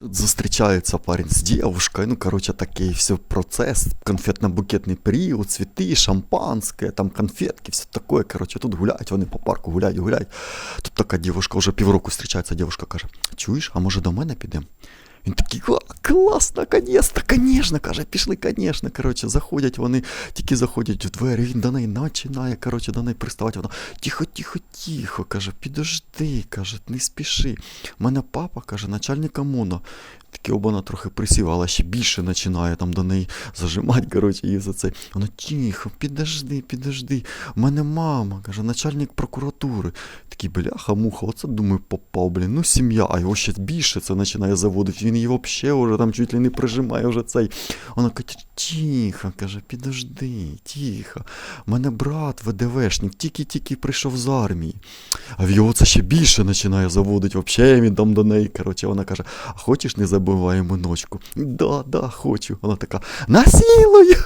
Зустрічається парень з дівушкою, ну, короче, такий все процес, конфетно-букетний період, цвіти, шампанське, там конфетки, все таке, короче, тут гуляють, вони по парку гуляють, гуляють. Тут така дівушка вже півроку зустрічається, дівушка каже, чуєш, а може до мене підемо? Він такий, «А, клас, наконець-то, конечно, каже, пішли, конечно, короче, заходять вони, тільки заходять в двері, він до неї починає, короче, до неї приставати, вона, тихо, тихо, тихо, каже, підожди, каже, не спіши. У мене папа, каже, начальник ОМОНа. Таке обана трохи присів, але ще більше починає там до неї зажимати, коротше, її за це. Вона, тихо, підожди, підожди. У мене мама, каже, начальник прокуратури. Такий, бляха, муха, оце думаю, попав, блін, ну сім'я, а його ще більше це починає заводити. Він її взагалі вже там чуть ли не прижимає вже цей. Вона каже, тихо, каже, підожди, тихо. Мене брат ВДВшник, тільки-тільки прийшов з армії. А в його це ще більше починає заводити. вообще він там до неї. Коротше, вона каже: А хочеш не забуваємо ночку? Да, да, хочу. Вона така, насілую.